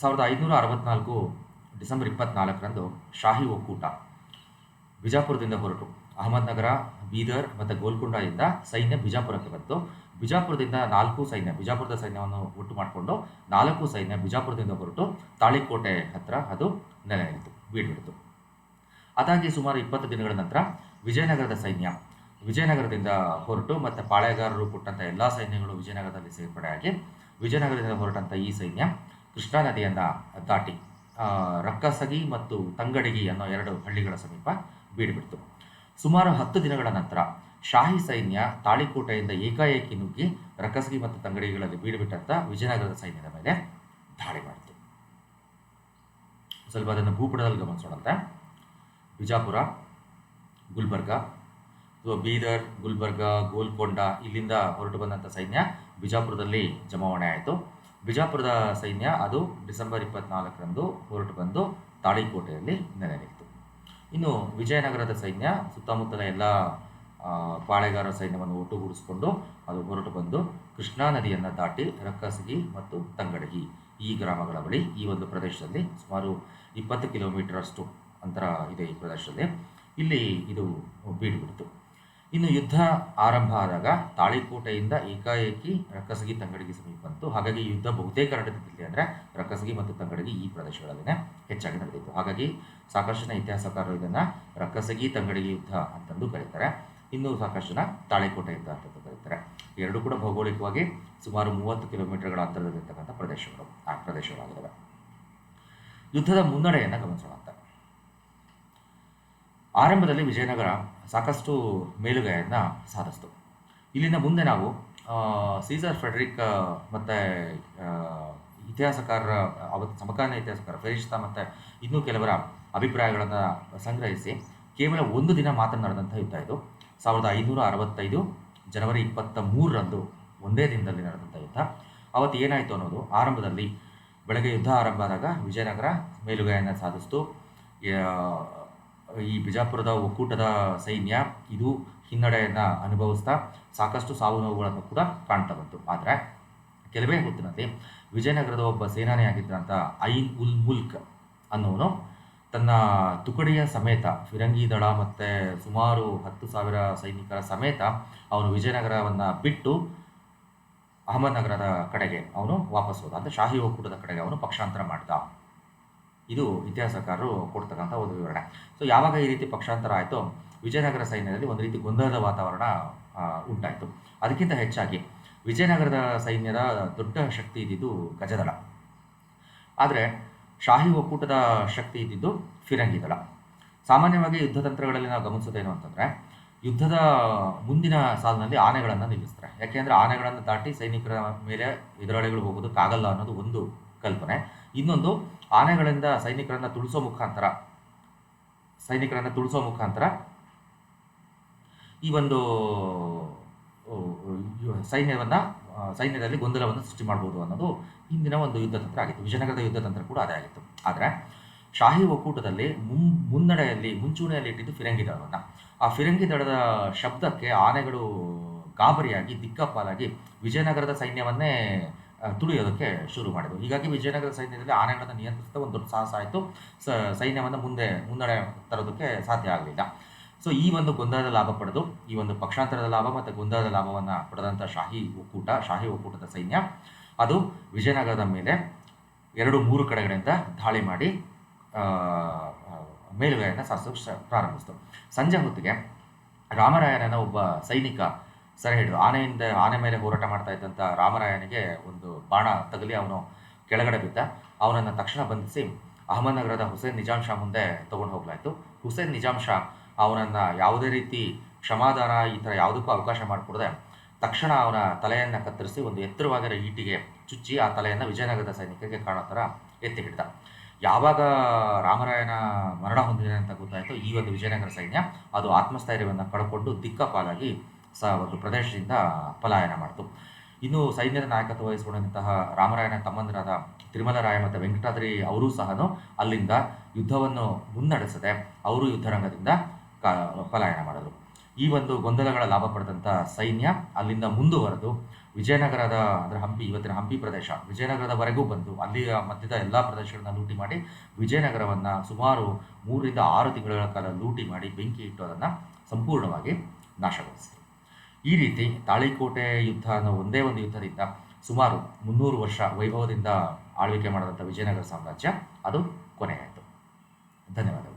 ಸಾವಿರದ ಐದುನೂರ ಅರವತ್ನಾಲ್ಕು ಡಿಸೆಂಬರ್ ಇಪ್ಪತ್ನಾಲ್ಕರಂದು ಶಾಹಿ ಒಕ್ಕೂಟ ಬಿಜಾಪುರದಿಂದ ಹೊರಟು. ಅಹಮದ್ನಗರ, ಬೀದರ್ ಮತ್ತು ಗೋಲ್ಕೊಂಡದಿಂದ ಸೈನ್ಯ ಬಿಜಾಪುರಕ್ಕೆ ಬಂತು. ಬಿಜಾಪುರದಿಂದ ನಾಲ್ಕು ಸೈನ್ಯ, ಬಿಜಾಪುರದ ಸೈನ್ಯವನ್ನು ಒಟ್ಟು ಮಾಡಿಕೊಂಡು ನಾಲ್ಕು ಸೈನ್ಯ ಬಿಜಾಪುರದಿಂದ ಹೊರಟು ತಾಳಿಕೋಟೆ ಹತ್ರ ಅದು ನೆಲೆ ನಿಲ್ತು ಬೀಡ್ಬಿಡ್ತು ಅದಾಗಿ ಸುಮಾರು ಇಪ್ಪತ್ತು ದಿನಗಳ ನಂತರ ವಿಜಯನಗರದ ಸೈನ್ಯ, ವಿಜಯನಗರದಿಂದ ಹೊರಟು ಮತ್ತು ಪಾಳೆಗಾರರು ಕೊಟ್ಟಂಥ ಎಲ್ಲ ಸೈನ್ಯಗಳು ವಿಜಯನಗರದಲ್ಲಿ ಸೇರ್ಪಡೆಯಾಗಿ ವಿಜಯನಗರದಿಂದ ಹೊರಟಂಥ ಈ ಸೈನ್ಯ ಕೃಷ್ಣಾ ನದಿಯನ್ನು ದಾಟಿ ರಕ್ಕಸಗಿ ಮತ್ತು ತಂಗಡಗಿ ಅನ್ನೋ ಎರಡು ಹಳ್ಳಿಗಳ ಸಮೀಪ ಬೀಡುಬಿಡ್ತು. ಸುಮಾರು ಹತ್ತು ದಿನಗಳ ನಂತರ ಶಾಹಿ ಸೈನ್ಯ ತಾಳಿಕೋಟೆಯಿಂದ ಏಕಾಏಕಿ ನುಗ್ಗಿ ರಕ್ಕಸಗಿ ಮತ್ತು ತಂಗಡಿಗಳಲ್ಲಿ ಬೀಡುಬಿಟ್ಟಂಥ ವಿಜಯನಗರದ ಸೈನ್ಯದ ಮೇಲೆ ದಾಳಿ ಮಾಡಿತು. ಸ್ವಲ್ಪ ಅದನ್ನು ಭೂಪಟದಲ್ಲಿ ಗಮನಿಸೋಣಂತೆ. ಬಿಜಾಪುರ, ಗುಲ್ಬರ್ಗ, ಅಥವಾ ಬೀದರ್, ಗುಲ್ಬರ್ಗ, ಗೋಲ್ಕೊಂಡ ಇಲ್ಲಿಂದ ಹೊರಟು ಬಂದಂಥ ಸೈನ್ಯ ಬಿಜಾಪುರದಲ್ಲಿ ಜಮಾವಣೆ ಆಯಿತು. ಬಿಜಾಪುರದ ಸೈನ್ಯ ಅದು ಡಿಸೆಂಬರ್ ಇಪ್ಪತ್ನಾಲ್ಕರಂದು ಹೊರಟು ಬಂದು ತಾಳಿಕೋಟೆಯಲ್ಲಿ ನೆಲೆ ನಿಂತು ಇನ್ನು ವಿಜಯನಗರದ ಸೈನ್ಯ ಸುತ್ತಮುತ್ತಲ ಎಲ್ಲ ಪಾಳೆಗಾರ ಸೈನ್ಯವನ್ನು ಒಟ್ಟುಗೂಡಿಸಿಕೊಂಡು ಅದು ಹೊರಟು ಬಂದು ಕೃಷ್ಣಾ ನದಿಯನ್ನು ದಾಟಿ ರಕ್ಕಸಗಿ ಮತ್ತು ತಂಗಡಗಿ ಈ ಗ್ರಾಮಗಳ ಬಳಿ ಈ ಒಂದು ಪ್ರದೇಶದಲ್ಲಿ ಸುಮಾರು ಇಪ್ಪತ್ತು ಕಿಲೋಮೀಟರ್ ಅಷ್ಟು ಅಂತರ ಇದೆ ಈ ಪ್ರದೇಶದಲ್ಲಿ. ಇಲ್ಲಿ ಇದು ಬೀಡುಬಿಡ್ತು ಇನ್ನು ಯುದ್ಧ ಆರಂಭ ಆದಾಗ ತಾಳಿಕೋಟೆಯಿಂದ ಏಕಾಏಕಿ ರಕ್ಕಸಗಿ ತಂಗಡಿಗೆ ಸಮೀಪ ಬಂತು. ಹಾಗಾಗಿ ಯುದ್ಧ ಬಹುತೇಕ ನಡೆದಿದ್ದಲ್ಲಿ ಅಂದರೆ ರಕ್ಕಸಗಿ ಮತ್ತು ತಂಗಡಿಗೆ ಈ ಪ್ರದೇಶಗಳಲ್ಲಿನೇ ಹೆಚ್ಚಾಗಿ ನಡೆದಿತ್ತು. ಹಾಗಾಗಿ ಸಾಕಷ್ಟು ಇತಿಹಾಸಕಾರರು ಇದನ್ನು ರಕ್ಕಸಗಿ ತಂಗಡಿಗೆ ಯುದ್ಧ ಅಂತಂದು ಕರೀತಾರೆ. ಇನ್ನು ಸಾಕಷ್ಟು ಜನ ತಾಳಿಕೋಟೆ ಯುದ್ಧ ಅಂತಂದು ಕರೀತಾರೆ. ಎರಡೂ ಕೂಡ ಭೌಗೋಳಿಕವಾಗಿ ಸುಮಾರು ಮೂವತ್ತು ಕಿಲೋಮೀಟರ್ಗಳ ಅಂತರದಲ್ಲಿರ್ತಕ್ಕಂಥ ಪ್ರದೇಶಗಳು. ಆ ಪ್ರದೇಶಗಳಾಗಿದ್ದಾವೆ ಯುದ್ಧದ ಮುನ್ನಡೆಯನ್ನು ಗಮನಿಸೋಣ ಆರಂಭದಲ್ಲಿ ವಿಜಯನಗರ ಸಾಕಷ್ಟು ಮೇಲುಗೈಯನ್ನು ಸಾಧಿಸ್ತು. ಇಲ್ಲಿಂದ ಮುಂದೆ ನಾವು ಸೀಸರ್ ಫೆಡ್ರಿಕ್ ಮತ್ತು ಇತಿಹಾಸಕಾರರ ಅವತ್ತು ಸಮಕಾಲೀನ ಇತಿಹಾಸಕಾರ ಫೆರಿಸ್ತಾ ಮತ್ತು ಇನ್ನೂ ಕೆಲವರ ಅಭಿಪ್ರಾಯಗಳನ್ನು ಸಂಗ್ರಹಿಸಿ ಕೇವಲ ಒಂದು ದಿನ ಮಾತ್ರ ನಡೆದಂಥ ಯುದ್ಧ ಇದು. ಸಾವಿರದ ಐನೂರ ಅರವತ್ತೈದು ಜನವರಿ ಇಪ್ಪತ್ತ ಮೂರರಂದು ಒಂದೇ ದಿನದಲ್ಲಿ ನಡೆದಂಥ ಯುದ್ಧ. ಅವತ್ತು ಏನಾಯಿತು ಅನ್ನೋದು ಆರಂಭದಲ್ಲಿ ಬೆಳಗ್ಗೆ ಯುದ್ಧ ಆರಂಭ ಆದಾಗ ವಿಜಯನಗರ ಮೇಲುಗೈಯನ್ನು ಸಾಧಿಸ್ತು. ಈ ಬಿಜಾಪುರದ ಒಕ್ಕೂಟದ ಸೈನ್ಯ ಇದು ಹಿನ್ನಡೆಯನ್ನು ಅನುಭವಿಸ್ತಾ ಸಾಕಷ್ಟು ಸಾವು ನೋವುಗಳನ್ನು ಕೂಡ ಕಾಣ್ತಾ ಬಂತು. ಆದರೆ ಕೆಲವೇ ಹೊತ್ತಿನಲ್ಲಿ ವಿಜಯನಗರದ ಒಬ್ಬ ಸೇನಾನಿಯಾಗಿದ್ದಂಥ ಐನ್ ಉಲ್ ಮುಲ್ಕ್ ಅನ್ನೋನು ತನ್ನ ತುಕಡಿಯ ಸಮೇತ, ಫಿರಂಗಿ ದಳ ಮತ್ತು ಸುಮಾರು ಹತ್ತು ಸಾವಿರ ಸೈನಿಕರ ಸಮೇತ ಅವನು ವಿಜಯನಗರವನ್ನು ಬಿಟ್ಟು ಅಹಮದ್ನಗರದ ಕಡೆಗೆ ಅವನು ವಾಪಸ್ ಹೋದ. ಅಂದರೆ ಶಾಹಿ ಒಕ್ಕೂಟದ ಕಡೆಗೆ ಅವನು ಪಕ್ಷಾಂತರ ಮಾಡ್ದ. ಇದು ಇತಿಹಾಸಕಾರರು ಕೊಡ್ತಕ್ಕಂಥ ಒಂದು ವಿವರಣೆ. ಸೊ ಯಾವಾಗ ಈ ರೀತಿ ಪಕ್ಷಾಂತರ ಆಯಿತು, ವಿಜಯನಗರ ಸೈನ್ಯದಲ್ಲಿ ಒಂದು ರೀತಿ ಗೊಂದಲದ ವಾತಾವರಣ ಉಂಟಾಯಿತು. ಅದಕ್ಕಿಂತ ಹೆಚ್ಚಾಗಿ, ವಿಜಯನಗರದ ಸೈನ್ಯದ ದೊಡ್ಡ ಶಕ್ತಿ ಇದ್ದಿದ್ದು ಗಜದಳ. ಆದರೆ, ಶಾಹಿ ಒಕ್ಕೂಟದ ಶಕ್ತಿ ಇದ್ದಿದ್ದು ಫಿರಂಗಿ ದಳ. ಸಾಮಾನ್ಯವಾಗಿ ಯುದ್ಧ ತಂತ್ರಗಳಲ್ಲಿ ನಾವು ಗಮನಿಸೋದೇನು ಅಂತಂದರೆ, ಯುದ್ಧದ ಮುಂದಿನ ಸಾಲಿನಲ್ಲಿ ಆನೆಗಳನ್ನು ನಿಲ್ಲಿಸ್ತಾರೆ. ಯಾಕೆಂದರೆ ಆನೆಗಳನ್ನು ದಾಟಿ ಸೈನಿಕರ ಮೇಲೆ ಎದುರಾಳಿಗಳು ಹೋಗೋದಕ್ಕಾಗಲ್ಲ ಅನ್ನೋದು ಒಂದು ಕಲ್ಪನೆ. ಇನ್ನೊಂದು ಆನೆಗಳಿಂದ ಸೈನಿಕರನ್ನ ತುಳಿಸೋ ಮುಖಾಂತರ, ಸೈನಿಕರನ್ನ ತುಳಿಸೋ ಮುಖಾಂತರ ಈ ಒಂದು ಸೈನ್ಯವನ್ನ ಸೈನ್ಯದಲ್ಲಿ ಗೊಂದಲವನ್ನು ಸೃಷ್ಟಿ ಮಾಡಬಹುದು ಅನ್ನೋದು ಹಿಂದಿನ ಒಂದು ಯುದ್ಧ ತಂತ್ರ ಆಗಿತ್ತು. ವಿಜಯನಗರದ ಯುದ್ಧ ತಂತ್ರ ಕೂಡ ಅದೇ ಆಗಿತ್ತು. ಆದರೆ ಶಾಹಿ ಒಕ್ಕೂಟದಲ್ಲಿ ಮುಂ, ಮುನ್ನಡೆಯಲ್ಲಿ, ಮುಂಚೂಣಿಯಲ್ಲಿ ಇಟ್ಟಿದ್ದು ಫಿರಂಗಿ ದಳವನ್ನು. ಆ ಫಿರಂಗಿ ದಳದ ಶಬ್ದಕ್ಕೆ ಆನೆಗಳು ಗಾಬರಿಯಾಗಿ ದಿಕ್ಕಪ್ಪಾಲಾಗಿ ವಿಜಯನಗರದ ಸೈನ್ಯವನ್ನೇ ತುಳಿಯೋದಕ್ಕೆ ಶುರು ಮಾಡಿದರು. ಹೀಗಾಗಿ ವಿಜಯನಗರ ಸೈನ್ಯದಲ್ಲಿ ಆನೆಗಳನ್ನು ನಿಯಂತ್ರಿಸಿದ ಒಂದು ದೊಡ್ಡ ಸಾಹಸ ಆಯಿತು. ಸ, ಸೈನ್ಯವನ್ನು ಮುಂದೆ, ಮುನ್ನಡೆ ತರೋದಕ್ಕೆ ಸಾಧ್ಯ ಆಗಲಿಲ್ಲ. ಸೊ ಈ ಒಂದು ಗೊಂದಲದ ಲಾಭ ಪಡೆದು, ಈ ಒಂದು ಪಕ್ಷಾಂತರದ ಲಾಭ ಮತ್ತು ಗೊಂದಲದ ಲಾಭವನ್ನು ಪಡೆದಂಥ ಶಾಹಿ ಒಕ್ಕೂಟ, ಶಾಹಿ ಒಕ್ಕೂಟದ ಸೈನ್ಯ, ಅದು ವಿಜಯನಗರದ ಮೇಲೆ ಎರಡು ಮೂರು ಕಡೆಗಳಿಂದ ದಾಳಿ ಮಾಡಿ ಮೇಲುಗೈಯನ್ನು ಸಾಧಿಸೋಕೆ ಪ್ರಾರಂಭಿಸಿತು. ಸಂಜೆ ಹೊತ್ತಿಗೆ ರಾಮರಾಯನ ಒಬ್ಬ ಸೈನಿಕ ಸೆರೆ ಹಿಡಿದು ಆನೆಯಿಂದ, ಆನೆ ಮೇಲೆ ಹೋರಾಟ ಮಾಡ್ತಾ ಇದ್ದಂಥ ರಾಮರಾಯನಿಗೆ ಒಂದು ಬಾಣ ತಗಲಿ ಅವನು ಕೆಳಗಡೆ ಬಿದ್ದ. ಅವನನ್ನು ತಕ್ಷಣ ಬಂಧಿಸಿ ಅಹಮದ್ನಗರದ ಹುಸೇನ್ ನಿಜಾಂ ಶಾ ಮುಂದೆ ತಗೊಂಡು ಹೋಗ್ಲಾಯ್ತು. ಹುಸೇನ್ ನಿಜಾಂ ಶಾ ಅವನನ್ನು ಯಾವುದೇ ರೀತಿ ಕ್ಷಮಾದಾನ ಈ ಥರ ಯಾವುದಕ್ಕೂ ಅವಕಾಶ ಮಾಡಿಕೊಡದೆ. ತಕ್ಷಣ ಅವನ ತಲೆಯನ್ನು ಕತ್ತರಿಸಿ ಒಂದು ಎತ್ತರವಾಗಿರೋ ಈಟಿಗೆ ಚುಚ್ಚಿ ಆ ತಲೆಯನ್ನು ವಿಜಯನಗರದ ಸೈನಿಕರಿಗೆ ಕಾಣೋ ಥರ ಎತ್ತಿ ಹಿಡಿದ. ಯಾವಾಗ ರಾಮರಾಯನ ಮರಣ ಹೊಂದಿದೆ ಅಂತ ಗೊತ್ತಾಯಿತು ಈ ಒಂದು ವಿಜಯನಗರ ಸೈನ್ಯ. ಅದು ಆತ್ಮಸ್ಥೈರ್ಯವನ್ನು ಕಳ್ಕೊಂಡು ದಿಕ್ಕಪಾಲಾಗಿ ಸ ಒಂದು ಪ್ರದೇಶದಿಂದ ಪಲಾಯನ ಮಾಡಿತು. ಇನ್ನು ಸೈನ್ಯದ ನಾಯಕತ್ವ ವಹಿಸಿಕೊಂಡಂತಹ ರಾಮರಾಯನ ತಮ್ಮಂದಿರಾದ ತಿರುಮಲರಾಯ ಮತ್ತು ವೆಂಕಟಾದ್ರಿ ಅವರೂ ಸಹ ಅಲ್ಲಿಂದ ಯುದ್ಧವನ್ನು ಮುನ್ನಡೆಸದೆ ಅವರು ಯುದ್ಧರಂಗದಿಂದ ಪಲಾಯನ ಮಾಡಿದರು. ಈ ಒಂದು ಗೊಂದಲಗಳ ಲಾಭ ಪಡೆದಂಥ ಸೈನ್ಯ ಅಲ್ಲಿಂದ ಮುಂದುವರೆದು ವಿಜಯನಗರದ, ಅಂದರೆ ಹಂಪಿ, ಇವತ್ತಿನ ಹಂಪಿ ಪ್ರದೇಶ, ವಿಜಯನಗರದವರೆಗೂ ಬಂದು ಅಲ್ಲಿಯ ಮಧ್ಯದ ಎಲ್ಲ ಪ್ರದೇಶಗಳನ್ನ ಲೂಟಿ ಮಾಡಿ ವಿಜಯನಗರವನ್ನು ಸುಮಾರು ಮೂರರಿಂದ ಆರು ತಿಂಗಳ ಕಾಲ ಲೂಟಿ ಮಾಡಿ ಬೆಂಕಿ ಇಟ್ಟು ಅದನ್ನು ಸಂಪೂರ್ಣವಾಗಿ ನಾಶಗೊಳಿಸಿತು ಈ ರೀತಿ ತಾಳಿಕೋಟೆ ಯುದ್ಧ ಅನ್ನೋ ಒಂದೇ ಒಂದು ಯುದ್ಧದಿಂದ ಸುಮಾರು ಮುನ್ನೂರು ವರ್ಷ ವೈಭವದಿಂದ ಆಳ್ವಿಕೆ ಮಾಡಿದಂಥ ವಿಜಯನಗರ ಸಾಮ್ರಾಜ್ಯ, ಅದು ಕೊನೆಯಾಯಿತು. ಧನ್ಯವಾದಗಳು.